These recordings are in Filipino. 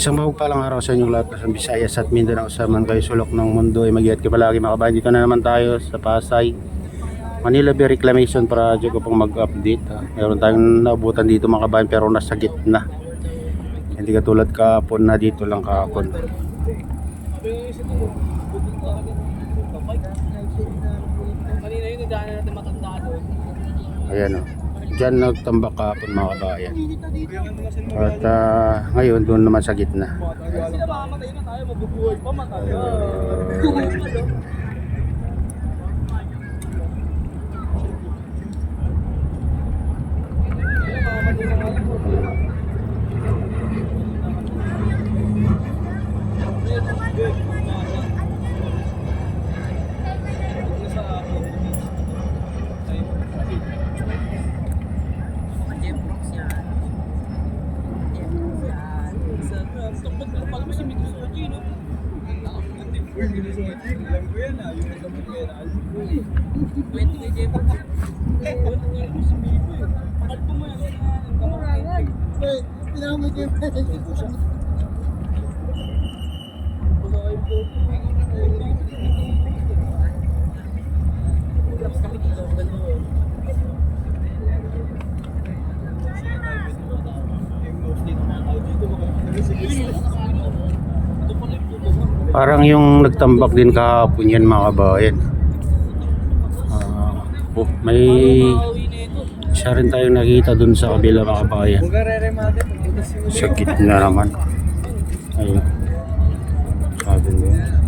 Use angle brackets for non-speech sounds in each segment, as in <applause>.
Isang mapagpalang araw sa inyong lahat sa Visayas at Mindanao sa man kayo sulok ng mundo ay mag-iat ka palagi mga kabayan. Dito na naman tayo sa Pasay. Manila Bay Reclamation Project upang mag-update. ha. Meron tayong naabutan dito mga kabayan pero nasa gitna. Hindi katulad kahapon na dito lang kahapon. Kanina yun, nagdaan natin matanda doon. Ayan o. Diyan nagtambak kahapon mga kabayan. At ah, ngayon doon naman sa gitna. Kasi namamatay na tayo, mabubuhay pa matay. Parang yung nagtambak din kahapon yan mga kabayan. Ah, oh, may isa rin tayong nakita dun sa kabila mga kabayan. Sa gitna naman. Ayun. Sabi niya.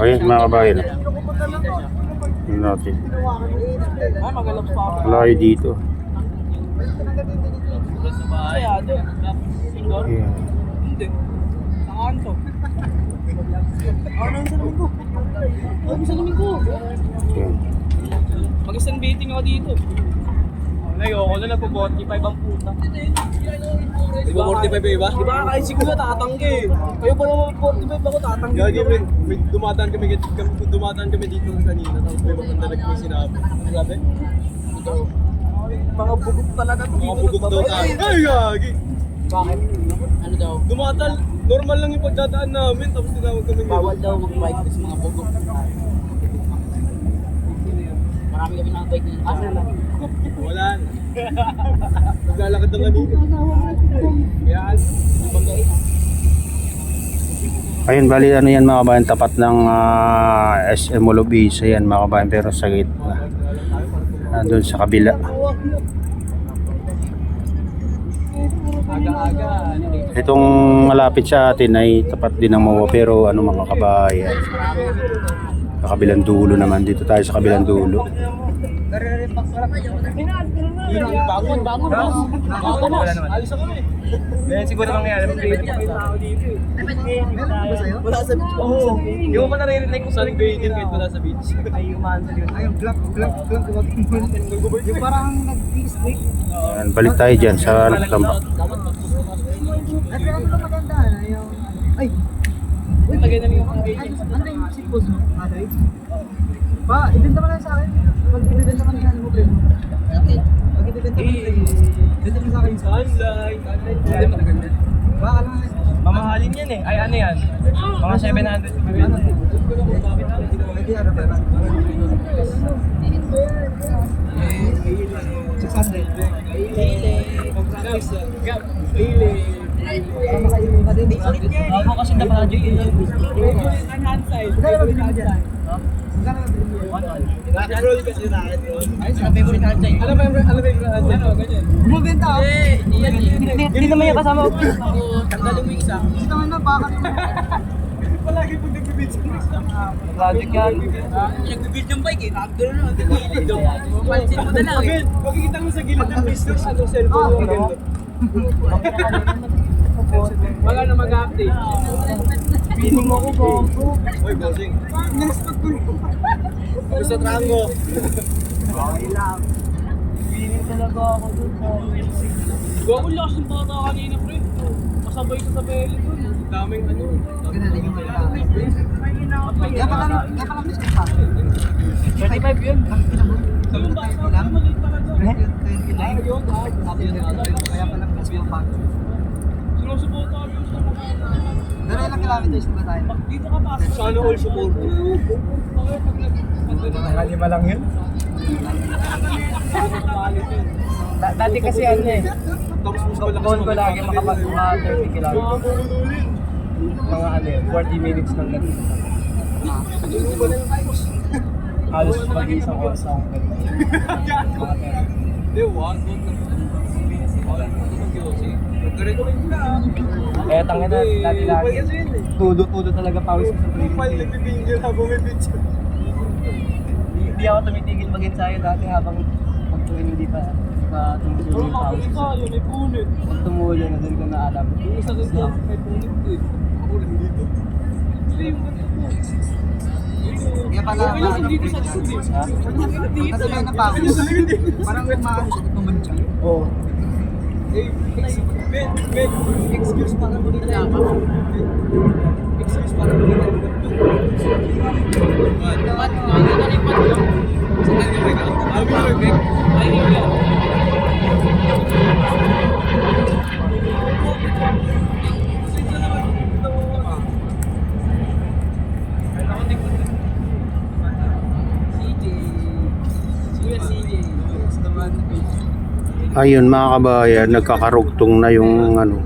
Ayun mga kabayan. Natin. Ako. Malayo dito. Ano? Ano? Ayan. Mag-isang meeting ako dito. Ayoko na nagpo-45 ang puta. Di ba 45 iba? Di ba kahit siguro tatanggi. Kayo pa naman 45 ako tatanggi. Gagi, may, may dumadaan kami, kami dumadaan kami dito kanina, tapos may maganda nag-may sinabi. Grabe. Mga bugok talaga. to. Mga bugok daw tayo. Ay, gagi! Bakit? Ano daw? Dumadaan, normal lang yung pagdadaan namin, tapos tinawag kami Bawal daw mag-bike sa mga bugok. Marami kami nakabike na. Ah, na Wala na. Maglalakad na kanina. Kaya. Ayun, bali ano yan mga kabayan, tapat ng ah, SM Molobis, ayan mga kabayan, pero sa gitna. Nandun sa kabila. Aga-aga. Itong malapit sa atin ay tapat din ng MOA, pero ano mga kabayan, kabilang dulo naman, dito tayo sa kabilang dulo. Bangon, bangon, bangon. Bangon na. Ganyan siguro mangyayari. Wala sa pa naririnig kung saan creative kahit wala sa beach. Ay, umaan sa yun. Ay, black, black, black. Yung parang nag-snake. Ayan, balik tayo dyan sa nagtambak. Ay, ano ba maganda? Yung... Na engagement. Ano yung sipos mo? Aray? Pa, ibenta mo lang sa akin. Pag ibenta mo lang mo, pre. Okay. Pag ibenta mo lang Ibenta mo sa akin. Sunlight. Hindi mo naganda. Ba, ano? Mamahalin yan eh. Ay, ano yan? Mga 700. Ano? Pwede ano? 600. Para makainom ka din. Ako kasi na pala dyan. hand side. Magkano ba dyan? Magkano ba Rocket roll kasi rocket roll. Ay, sa favorite hand side. Alam mo yung alam mo yung hand Ano, ganyan. Bumibenta ako. Hindi naman yung kasama ko. Tanggalin mo yung isa. Hindi naman na, baka naman. Palagi po nagbibidyo. Project yan. Nagbibid yung bike eh. Nakagano na. Nagkilid daw. Pansin mo na lang eh. Pag makikita mo sa gilid ng business, ano, cellphone mo Wala na mag-update. Piling mo ko po. Uy, bossing. Gusto trango. Okay lang. Tingin talaga ako dun. Gawa lakas ng bata kanina, pre. Masabay ko sa belly ko. Daming ano. Ganaling yung wala. Kaya pa lang, kaya pa lang miss pa. 35 yun. Yung bata, lang. maliit pa. Eh? 20 lang. Kaya pa lang miss pa. Sinusuporta kami sa mga. Pero ilang kilometers na ba tayo? Pag dito ka pasok. Sana all support. Okay, pag nag- Lima lang yun. Dati kasi ano eh. Goal ko lagi makapag mga 30 kilometers. Mga ano eh, 40 minutes lang lang. Halos mag-isang oras akong ganito. Mga pero. Hindi, wag. Wag na. Wag mag-yosi. Nag-recommend ka. Eh, tangin na, dati lagi. Kasi eh. Tudo-tudo talaga pawis ko sa Kupal, training. nagpipingil habang may picture. Hindi ako tumitigil mag-ensayo dati habang pag tuwing hindi pa pa tumutuloy Pero yung pawis. tayo, may punit. Pag tumulo na doon ko na alam. Yung isa dito, may punit din. Ako lang dito. Hindi, yung ganito po. Kaya pala, Okay lang dito sa eh. Dito. Kasi may napawis. Parang umaano siya, tumansya. Oo. Eh, Ben, Ben, excuse mo dito lang. Excuse para yan. Ayun mga kabayan, nagkakarugtong na yung ano,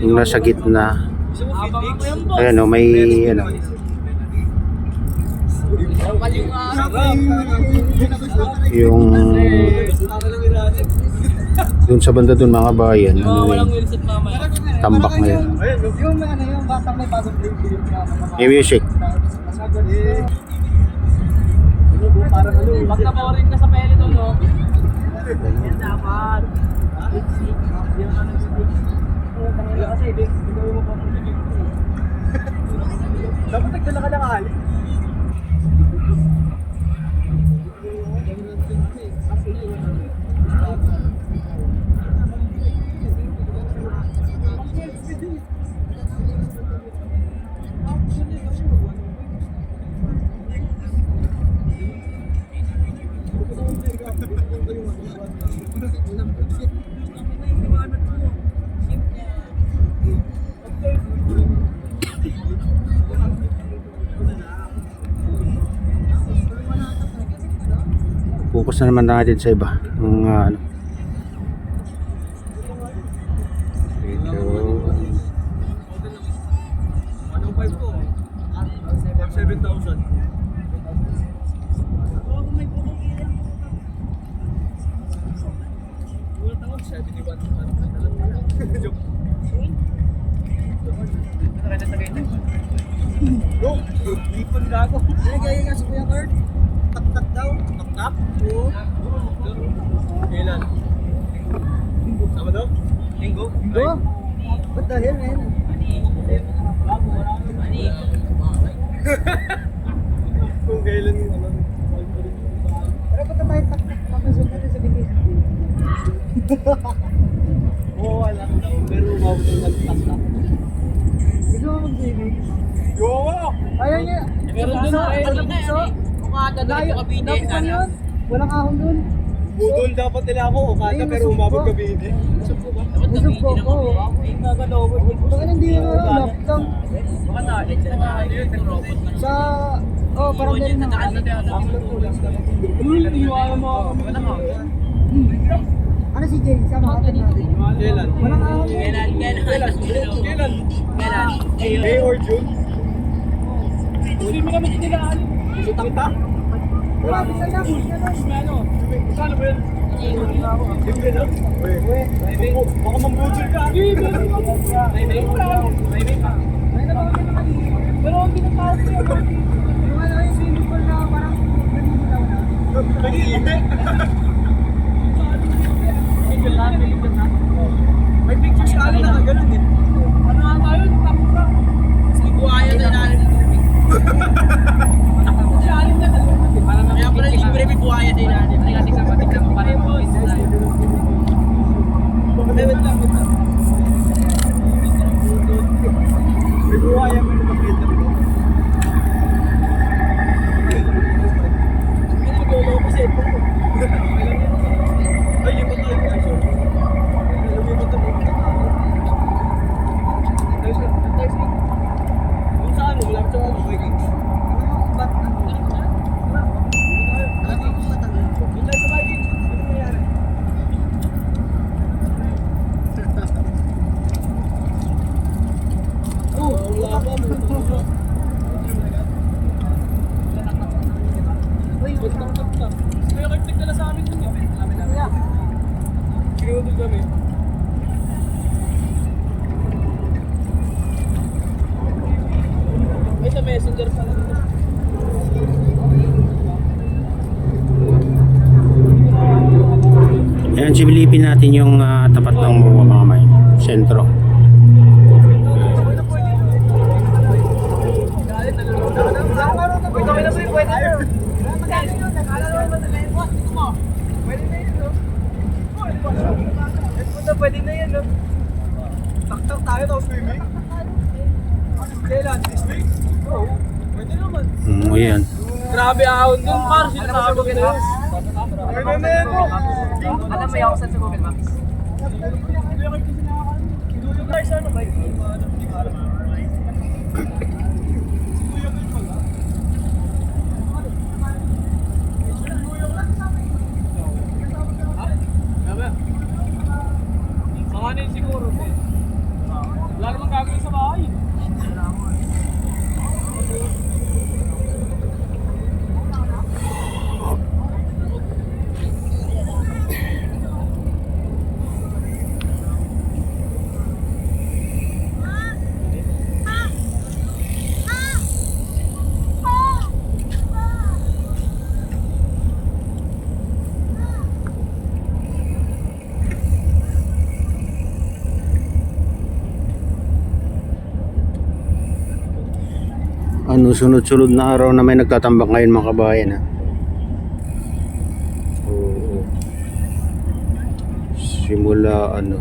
yung nasa gitna. Ayan o, may ano, yung dun sa banda dun mga kabayan, ano yun, tambak na yun. May music. Parang ano, Pag na-boring ka sa peloton, no? Dapat. Nagdala ka ng ali. Focus na naman natin sa iba. Yung uh, ano. Linggo? Linggo? Ba't dahil, men? Kung kailan yung ano. Pero ba't tayo tak-tak? Papasok natin sa bilis. <laughs> Oo, wala ko daw. Pero umawag ng nagtak-tak. Gusto mo mag-baby? Yo! Ayaw niya. Meron dun, Sa- eh. sa bunso? Layo. Lapit lang yun. Walang ahon dun. Budol dapat nila ako, Ay, pero umabot ko. Busog ko ako. Bakit hindi na lang? Sa... Oh, parang ganun na. Ako. Ano si Jay? Sama ka natin. Kailan? Walang ahon. Kailan, kailan, Kailan? kailan? May or June? Hindi mo kami tinilaan. Tangta? Wala, bisa lang. Bisa lang. Ano? Saan ba yan? Libre na? Baka mambudol ka. May pa. May pa. Ay, nabawi naman. Pero hindi na tao siya. Yung ano, yung swimming pool na parang nagigilaw na. Nag-iihi. Medyo lang, medyo lang. May pictures ka na na, ganun eh. Ano nga tayo? Tapos ka. Sige, buhaya na ilalim <laughs> Kaya pala libre may buhaya sa ilalim. Tingnan, tingnan mo, tingnan mo. Para mo isa tayo. Wait lang, wait lang. May buhaya mo Ayan, sibilipin natin yung ah, tapat ng mga mga may sentro. Pwede na yan, no? Tak-tak tayo, tapos swimming. Kailan? This week? Oo. Pwede naman. Mm, ayan. Grabe ahon dun, par. Sinasabi ko na yun. Pwede na yan, no? Alam mo yung sa Google Maps? Ano? Mga yun siguro. eh. Wala namang gagawin sa bahay. Ano, sunod-sunod na araw na may nagtatambak ngayon mga kabayan ha. Oo. Simula ano.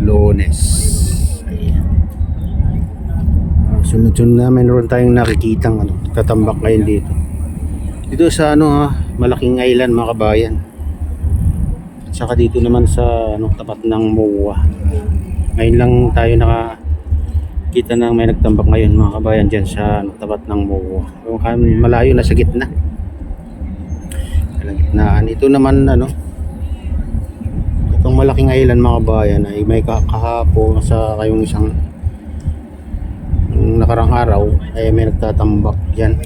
Lones. Ah, Sunod-sunod na mayroon tayong nakikitang ano, tatambak ngayon dito. Dito sa ano ha, malaking island mga kabayan. At saka dito naman sa ano, tapat ng MOA. Ngayon lang tayo naka kita na may nagtambak ngayon mga kabayan dyan sa ano, tapat ng MOA. Malayo na sa gitna. Sa gitnaan. Ito naman ano, itong malaking island mga kabayan ay may ka- kahapon sa kayong isang nakarang araw ay may nagtatambak dyan.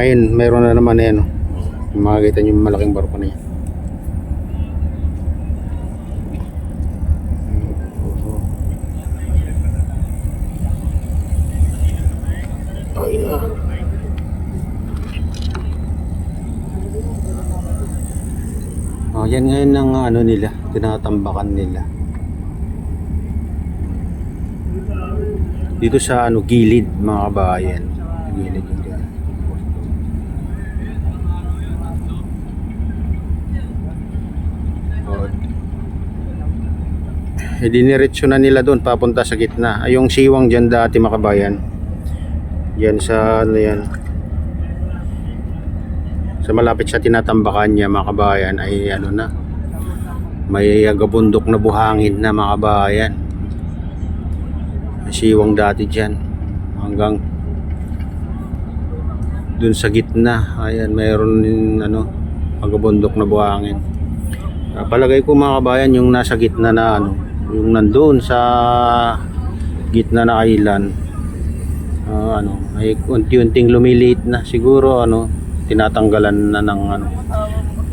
Ngayon mayroon na naman eh, ano, makikita nyo yung malaking barko na yan. Ayan. Oh, yan ngayon ang ano nila, tinatambakan nila. Dito sa ano gilid mga kabayan. Gilid yung. Oh. Eh, diniretso na nila doon papunta sa gitna. Ay, yung siwang dyan dati mga kabayan. Yan sa ano yan. Sa malapit sa tinatambakan niya mga kabayan ay ano na. May agabundok na buhangin na mga kabayan. Siwang dati dyan. Hanggang dun sa gitna. Ayan, mayroon ano, agabundok na buhangin. Ah, palagay ko mga kabayan yung nasa gitna na ano, yung nandoon sa gitna na island ah, ano, ay unti-unting lumiliit na siguro ano, tinatanggalan na ng ano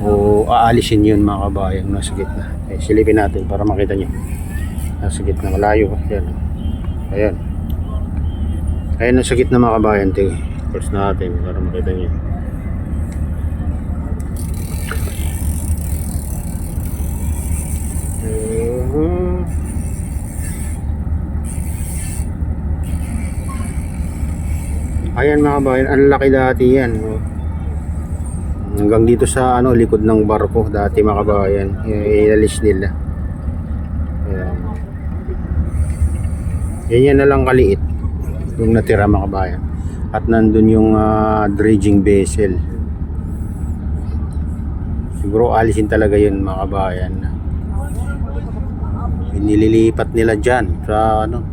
o aalisin yun mga kabayan nasa gitna. Eh, silipin natin para makita nyo. Nasa gitna, malayo. Ayan. Ayan. Ayan nasa gitna mga kabayan. Tingin. First natin para makita nyo. Ayan mga kabayan, ang laki dati yan. Hanggang dito sa ano likod ng barko dati mga kabayan, i- inalis nila. Ayan. Yan yan na lang kaliit yung natira mga kabayan. At nandun yung ah, dredging vessel. Siguro alisin talaga yun mga kabayan. Nililipat nila dyan sa ano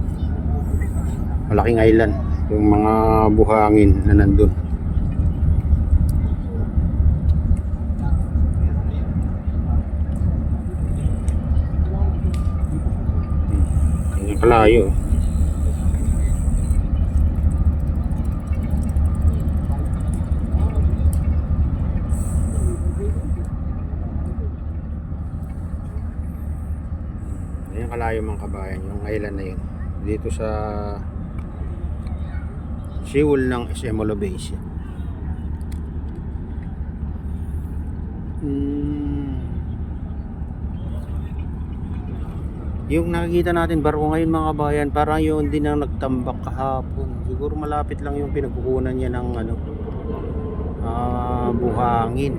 malaking island yung mga buhangin na nandun. Kalayo kalayo mga kabayan. Yung island na yun. Dito sa Seoul ng Semolo Base. Hmm. Yung nakikita natin barko ngayon mga kabayan, parang yun din ang nagtambak kahapon. Siguro malapit lang yung pinagkukunan niya ng ano, ah, buhangin.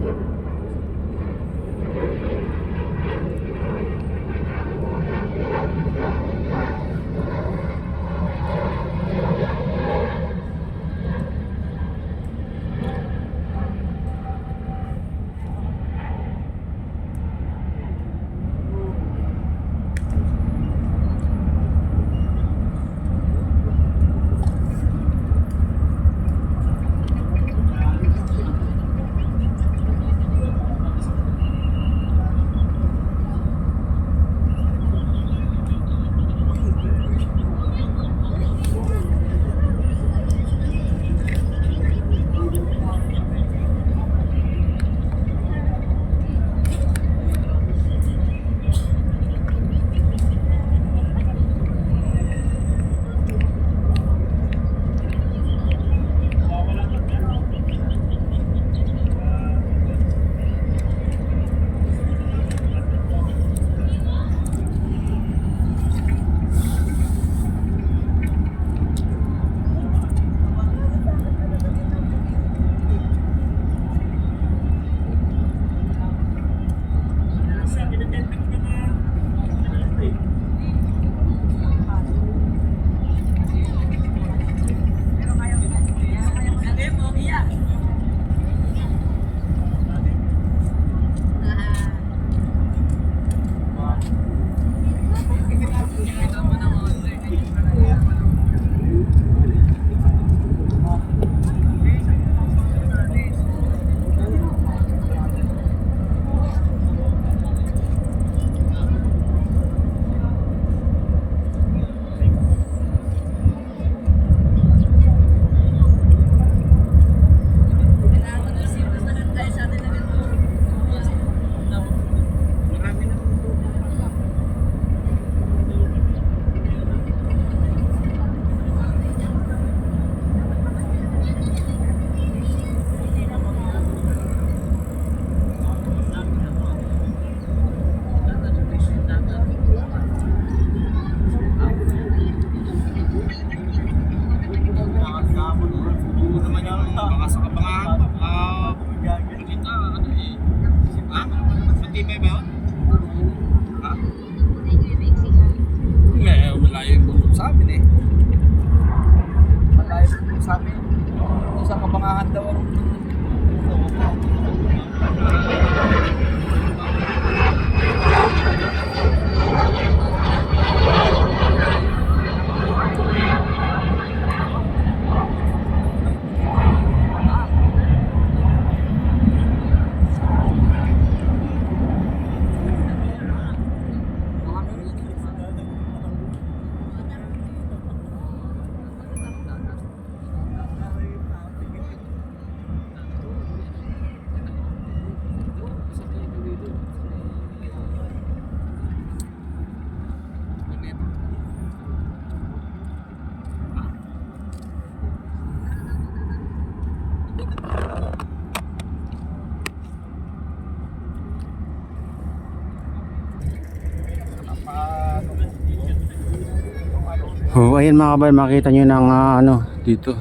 Ayan mga kabayan, makita nyo ng ah, ano dito.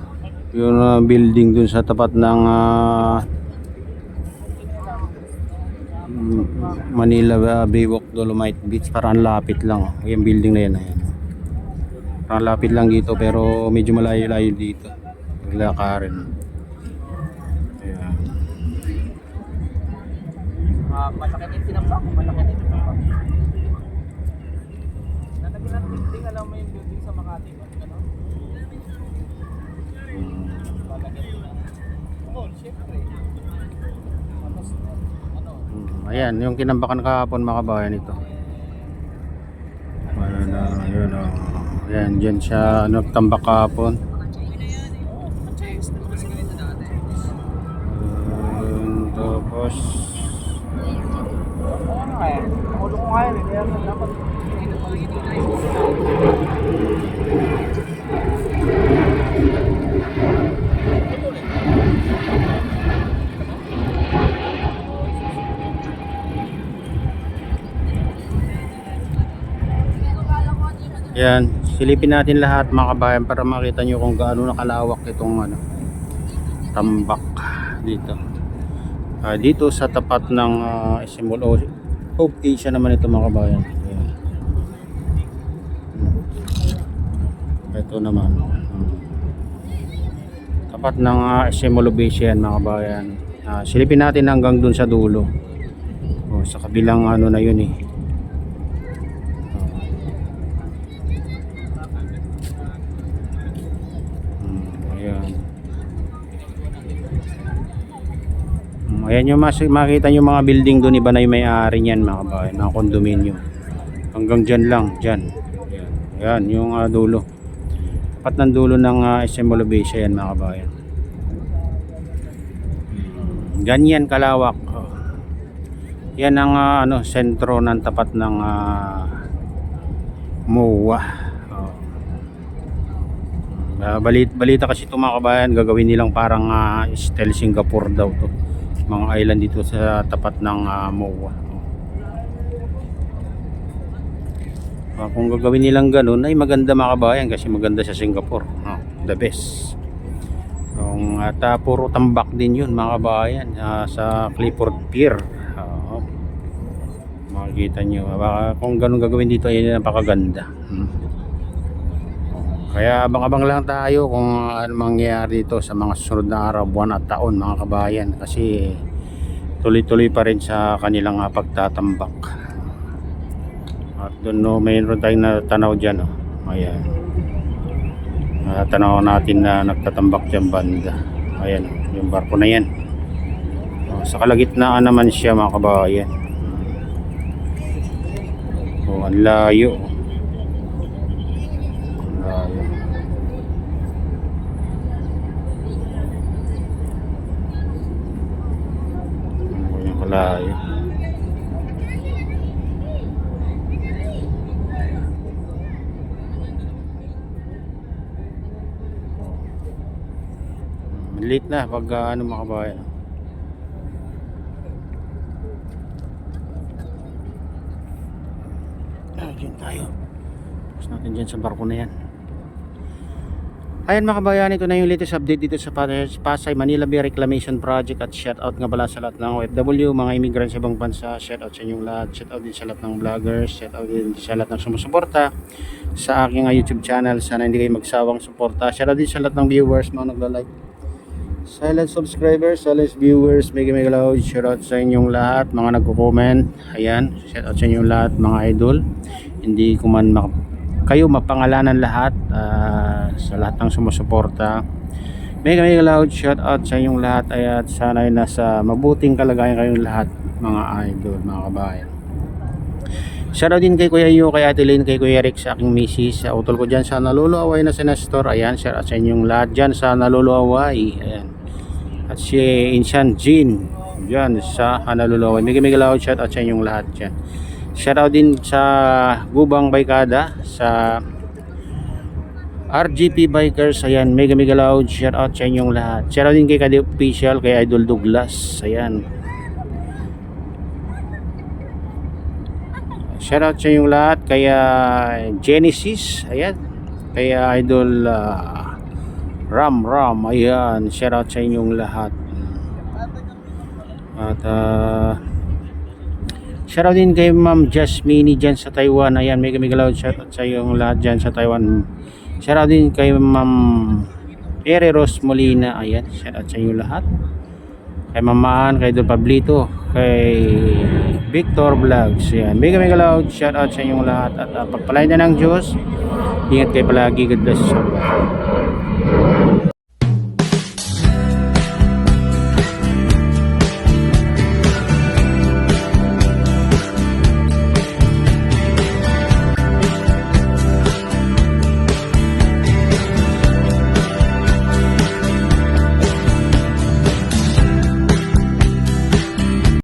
Yung ah, building dun sa tapat ng mm, Manila ah, Baywalk Dolomite Beach. Parang lapit lang. Oh. Yung building na yan. Ayan. Parang lapit lang dito pero medyo malayo-layo dito. Naglakarin. Ayan. uh, malaki din tinambak. Malaki din tinambak. Nalagyan ng building, alam mo yung building sa Makati. Ano? Malaki din. Oo, syempre. Tapos, ano, Mm, Ayan, yung kinambakan kahapon mga kabayan ito. Ayan, uh, yun, oh. Ayan, dyan siya ano, tambak kahapon. Ayan, tapos Oo nga eh. Ulo ko nga yun. Kaya dapat Yan, silipin natin lahat mga kabayan para makita nyo kung gaano nakalawak itong ano, tambak dito. Ah, dito sa tapat ng uh, Simul Hope Asia naman ito mga kabayan. Ayan. Hmm. Ito naman. Tapat ng uh, Simul Asia yan mga kabayan. Ah, silipin natin hanggang dun sa dulo. Oh, sa kabilang ano na yun eh. Hmm, ayan. Hmm, Ayan yung mas makita nyo mga building doon iba na yung may-ari niyan mga kabayan, mga condominium. Hanggang dyan lang, dyan. Ayan, yung ah, dulo. Tapat ng dulo ng uh, SM Molobesa yan mga kabayan. Hmm, Ganyan kalawak. Oh. Yan ang ah, ano, sentro ng tapat ng ah, MOA. Oh. Ah, balit, balita kasi ito mga kabayan, gagawin nilang parang uh, Stel Singapore daw to. Mga island dito sa tapat ng ah, MOA. Ah, kung gagawin nilang ganun ay maganda mga kabayan kasi maganda sa Singapore. Oh, the best. Yung at ah, puro tambak din yun mga kabayan ah, sa Clifford Pier. Oo. makikita nyo. Baka kung ganun gagawin dito ay napakaganda. Kaya abang-abang lang tayo kung ano mangyayari dito sa mga susunod na araw, buwan at taon mga kabayan kasi tuloy-tuloy pa rin sa kanilang ah, pagtatambak. At doon no, mayroon tayong natanaw dyan. Oh. Ayan. Natanaw natin na nagtatambak dyan banda. Ayan, oh, yung barko na yan. Oh, sa kalagitnaan naman siya mga kabayan. Oh, ang layo. Ang Late na pag uh, ano mga kabayan. Ah, dyan tayo. Tapos natin dyan sa barko na yan. Ayan mga kabayan, ito na yung latest update dito sa Pas- Pasay Manila Bay Reclamation Project at shout out nga pala sa lahat ng OFW, mga immigrants sa ibang bansa, shout out sa inyong lahat, shout out din sa lahat ng vloggers, shout out din sa lahat ng sumusuporta sa aking uh, YouTube channel. Sana hindi kayo magsawang suporta. Shout out din sa lahat ng viewers, mga nagla-like. Silent subscribers, silent viewers, mega mega loud, shout out sa inyong lahat, mga nagko-comment. Ayan, shout out sa inyong lahat, mga idol. Hindi ko man mak- kayo mapangalanan lahat ah, sa lahat ng sumusuporta. Mega mega loud, shout out sa inyong lahat ay at sana ay nasa mabuting kalagayan kayong lahat, mga idol, mga kabayan. Shoutout din kay Kuya Yu, kay Ate Lynn, kay Kuya Rick sa aking misis. Sa utol ko dyan sa naluluaway na si Nestor. Ayan, shoutout sa inyong lahat dyan sa naluluaway. Ayan. At si Insan Jean dyan sa naluluaway. Mega mega loud shoutout sa inyong lahat dyan. Shoutout din sa Gubang Baykada sa RGP Bikers. Ayan, mega mega loud shoutout sa inyong lahat. Shoutout din kay Kadi Official, kay Idol Douglas. Ayan, Shoutout sa inyong lahat kaya Genesis, ayan. Kaya Idol ah, Ram Ram, ayan. Shoutout sa inyong lahat. At uh, shoutout din kay Ma'am Jasmine dyan sa Taiwan. Ayan, mega mega loud shoutout sa inyong lahat dyan sa Taiwan. Shoutout din kay Ma'am Ere Ros Molina. Ayan, shoutout sa inyong lahat kay Mamaan, kay Don Pablito, kay Victor Vlogs. Yan. Mega mega loud shout out sa inyong lahat at uh, pagpalain na ng Diyos. Ingat kayo palagi. God bless.